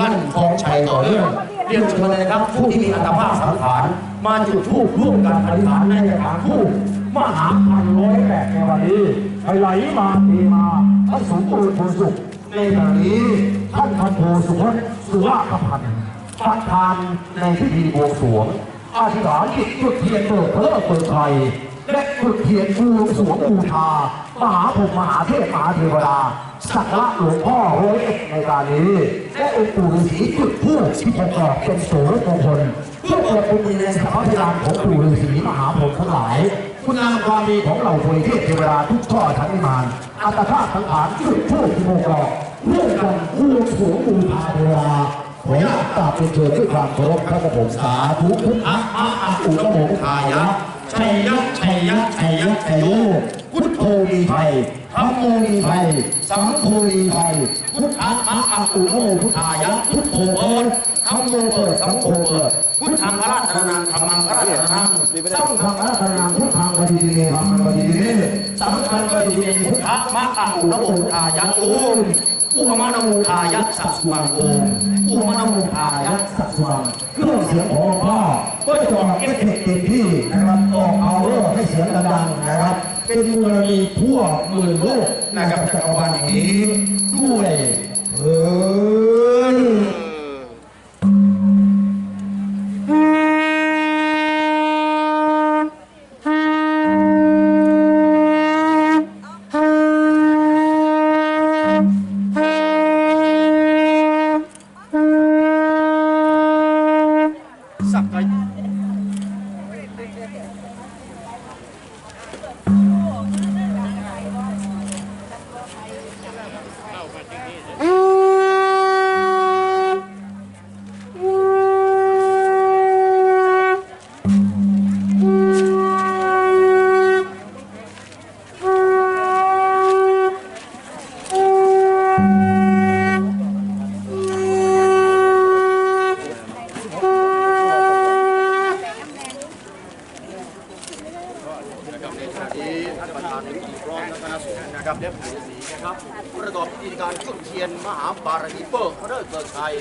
ลั่นของชัยต่อเนื่องเรียนเชิญเลยครับผู้ที่มีอัตภาพสังขารมาจุดธูปร่วมกันอธิษฐานในกระถางทูปมหาพันร้อยแปดในวันนี้ไหลมาเทมาท่านสมบูรณ์ผลสุขในขณะนี้ท่านพันโทสุพจน์สุภาพันธ์ประธานในพิธีบวงสรวงอธิษฐานจิตจุดเทียนเปิดเพื่อเปิดไทยและจุดเทียนบวงสวงบูชามหาภูมิมหาเทพมหาเทวดาสักการะหลวงพ่อโร้ยเอ็ดในการนี้ และองค์ปู่ฤาษีจุดผู้ที่ประกอบเป็นโสรมงคลเพื่อเปิดภูมิในสถาพยานของปู่ฤาษีมหาพรหมทั้งหลาย คุณงามความดีของเหล่าทวยเทพเทวดาทุกข้อทั้งนิมานอัตภาพสังขารจุดผู้ที่มกอกร่วมกันคู่สวงบูชาเทวดาขออนุญาตาเป็นเชิญด้วยความเคารพครับผมสาธุพุทธะอะอะอุระโมทายะชัยยะชัยยะชัยยะชัยโยพุทโธมีภัย ธรรมโมมีภัยสังโฆมีภัยพุทธะอะอะอุโมพุทธายะพุทโธเปิดธรรมโมเปิดสังโฆเปิดพุทธังราชนังธรรมังราชนังสังฆังพระราชนังพุทธังปฏิเนธรรมังปฏิเนสังฆังปฏิเนพุทธะมะอะอุโมพุทธายะโอมอุมาณมุทายักษ์สัตสุวังโอมอุมาณมุทายักษ์สัตสุวังเครื่องเสียงของพ่อก็จะออกเอฟเฟกต์เต็มที่นะครับออกเอาเรื่องให้เสียงดังๆนะครับ เป็นมูลนิธิทั่วหมื่นโลกนะครับจักรวาลอย่างนี้ด้วยเออ ที่ท่านประธานในพิธีพร้อมทั้งคณะสงฆ์นะครับและผู้ศรีนะครับ ประกอบพิธีการจุดเทียนมหาบารมีเปิดพระเลิกเกิดชัย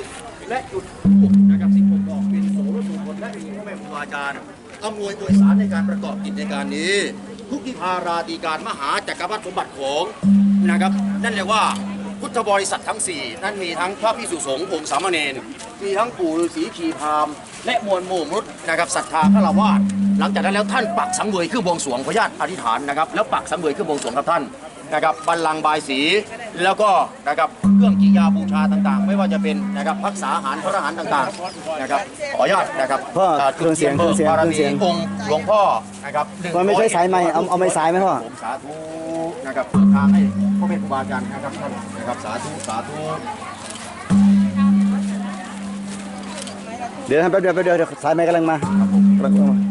และจุดธูปนะครับสิ่งประกอบเป็นโสรสุคนและมีพระแม่ครูอาจารย์อำนวยอวยสารในการประกอบกิจในการนี้ ทุกที่พาราตีการมหาจักรวรรดิสมบัติของนะครับ นั่นเรียกว่าพุทธบริษัททั้ง 4 นั่นมีทั้งพระพิสุสงฆ์องค์สามเณรมีทั้งปู่ฤาษีขีพามและมวลหมู่มนุษย์นะครับศรัทธาพระลาวาส หลังจากนั้นแล้วท่านปักสังเวยเครื่องบวงสรวงขออนุญาตอธิษฐานนะครับแล้วปักสังเวยเครื่องบวงสรวงครับท่านนะครับบัลลังก์บายสีแล้วก็นะครับเครื่องกิยาบูชาต่างๆ ไม่ว่าจะเป็นนะครับพักษาอาหารพระอาหารต่างๆนะครับขออนุญาตนะครับพ่ออ่าเครื่องเสียงเครื่องเสียงบารเครื่องมีเสียงองค์หลวงพ่อนะครับหนึ่งมันไม่ใช่สายไม้เอาเอาไม้สายไหมพ่อผมสาธุนะครับเปิดทางให้พ่อแม่ครูบาอาจารย์นะครับท่านนะครับสาธุสาธุเดี๋ยวทำแป๊บเดียวแป๊บเดียวเดี๋ยวสายไม้กำลังมากำลังมา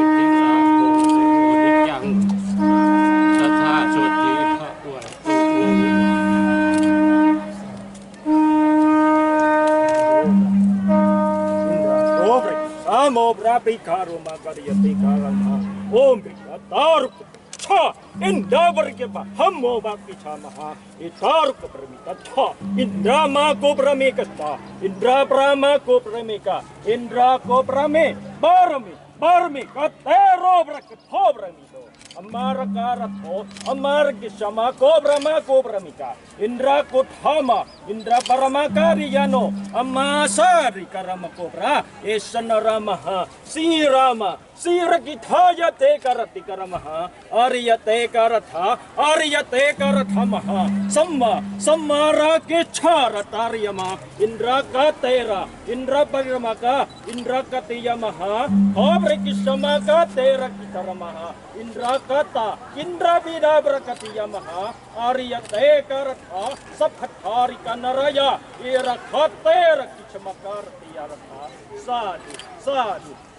ยสามโมพระปิคารุมาการยติกาลันทาโอมปิกาต बर्मी का तेरो ब्रक थोबर मिलो। अमर का रथो, अमर की शमा कोब्रमा कोब्रमिका इंद्रा को ठामा इंद्रा परमा का कारियानो अमासारी करम कोब्रा ऐशन रामा हाँ, सी रामा। Ramaha, Si Rama, สีรกิทายเตกรติกรมหาอาริยเตกรถาอาริยเตกรธมหา